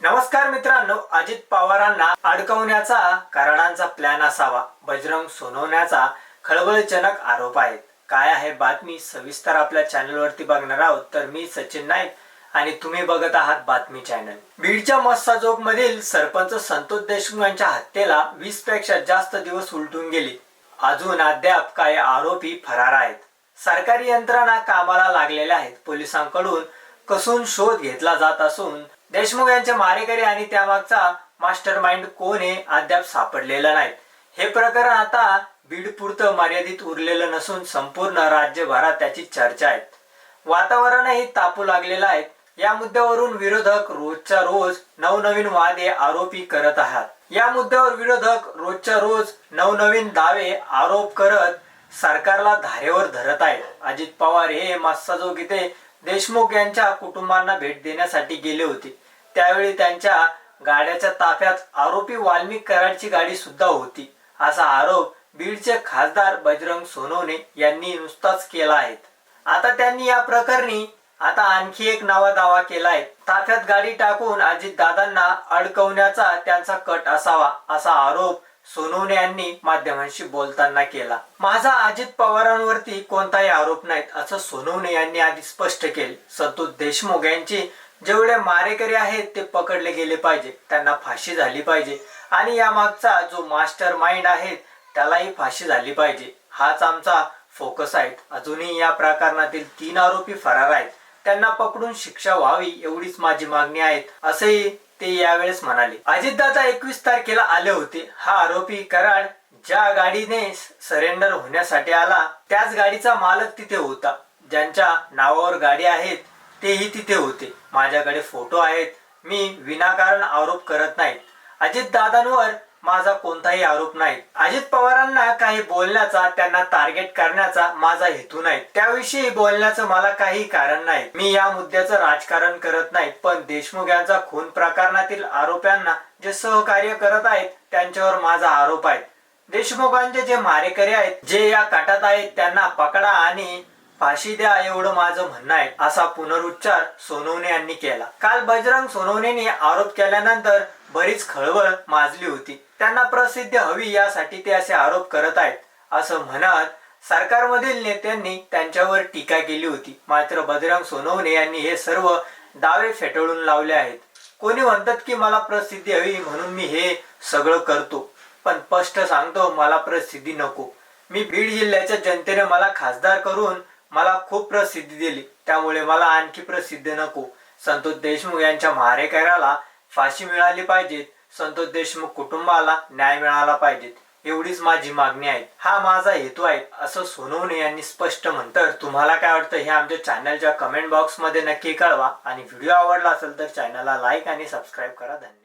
नमस्कार मित्रांनो अजित पवारांना अडकवण्याचा कराडांचा प्लॅन असावा बजरंग सोनवण्याचा खळबळजनक आरोप आहेत. काय आहे बातमी? सविस्तर आपल्या चॅनलवरती बघणार आहोत. तर मी सचिन नाईक आणि तुम्ही बघत आहात बातमी चॅनल बीडच्या मस्सा मस्साजोग मधील सरपंच संतोष देशमुख यांच्या हत्येला वीसपेक्षा जास्त दिवस उलटून गेली. अजून अद्याप काही आरोपी फरार आहेत. सरकारी यंत्रणा कामाला लागलेल्या आहेत. पोलिसांकडून कसून शोध घेतला जात असून देशमुख यांचे मारेकरी आणि त्यामागचा मास्टर माइंड कोण हे अद्याप सापडलेला नाही. हे प्रकरण आता बीडपुरतं मर्यादित उरलेलं नसून संपूर्ण राज्यभरात त्याची चर्चा आहे. वातावरणही तापू लागलेलं आहे. या मुद्द्यावरून विरोधक रोजच्या रोज नवनवीन वादे आरोपी करत आहात. या मुद्द्यावर विरोधक रोजच्या रोज नवनवीन दावे आरोप करत सरकारला धारेवर धरत आहेत. अजित पवार हे मास्साजोग इथे देशमुख यांच्या कुटुंबांना भेट देण्यासाठी गेले होते. त्यावेळी त्यांच्या गाड्याच्या ताफ्यात आरोपी वाल्मिक कराडची गाडी सुद्धा होती. असा आरोप बीडचे खासदार बजरंग सोनवणे यांनी नुसताच केला आहे. आता त्यांनी या प्रकरणी आता आणखी एक नावा दावा केलाय. ताफ्यात गाडी टाकून अजित दादांना अडकवण्याचा त्यांचा कट असावा असा आरोप सोनवणे यांनी माध्यमांशी बोलताना केला. माझा अजित पवारांवरती कोणताही आरोप नाहीत असं सोनवणे यांनी आधी स्पष्ट केले. संतोष देशमुख यांची जेवढे मारेकरी आहेत ते पकडले गेले पाहिजे. त्यांना फाशी झाली पाहिजे. आणि या मागचा जो मास्टर माइंड आहे त्यालाही फाशी झाली पाहिजे. हाच आमचा फोकस आहे. अजूनही या प्रकरणातील तीन आरोपी फरार आहेत. त्यांना पकडून शिक्षा व्हावी एवढीच माझी मागणी आहे असेही ते यावेळेस म्हणाले अजितदादा एकवीस तारखेला आले होते. हा आरोपी कराड ज्या गाडीने सरेंडर होण्यासाठी आला त्याच गाडीचा मालक तिथे होता. ज्यांच्या नावावर गाडी आहेत तेही तिथे होते. माझ्याकडे फोटो आहेत. मी विनाकारण आरोप करत नाही. अजित दादांवर माझा कोणताही आरोप नाही. अजित पवारांना काही बोलण्याचा त्यांना टार्गेट करण्याचा माझा हेतू नाही. त्याविषयी बोलण्याचं मला काही कारण नाही. मी या मुद्द्याचं राजकारण करत नाही पण देशमुख यांचा खून प्रकरणातील आरोप्यांना जे सहकार्य करत आहेत त्यांच्यावर माझा आरोप आहे. देशमुखांचे जे मारेकरी आहेत जे या काटात आहेत त्यांना पकडा आणि फाशी द्या एवढं माझं म्हणणं आहे असा पुनरुच्चार सोनवणे यांनी केला. काल बजरंग सोनवणेने आरोप केल्यानंतर बरीच खळबळ माजली होती. त्यांना प्रसिद्धी हवी यासाठी ते असे आरोप करत आहेत असं म्हणत सरकारमधील नेत्यांनी त्यांच्यावर टीका केली होती. मात्र बजरंग सोनवणे यांनी हे सर्व दावे फेटाळून लावले आहेत. कोणी म्हणतात की मला प्रसिद्धी हवी म्हणून मी हे सगळं करतो. पण स्पष्ट सांगतो मला प्रसिद्धी नको. मी बीड जिल्ह्याच्या जनतेने मला खासदार करून मला खूप प्रसिद्धी दिली. त्यामुळे मला आणखी प्रसिद्धी नको. संतोष देशमुख यांच्या मारेकऱ्याला फाशी मिळाली पाहिजे संतोष देशमुख कुटुंबाला न्याय मिळाला पाहिजे एवढीच माझी मागणी आहे. हा माझा हेतू आहे असं सोनवणे यांनी स्पष्ट म्हणतं. तुम्हाला काय वाटतं हे आमच्या चॅनलच्या कमेंट बॉक्समध्ये नक्की कळवा. आणि व्हिडिओ आवडला असेल तर चॅनलला लाईक आणि सबस्क्राईब करा. धन्यवाद.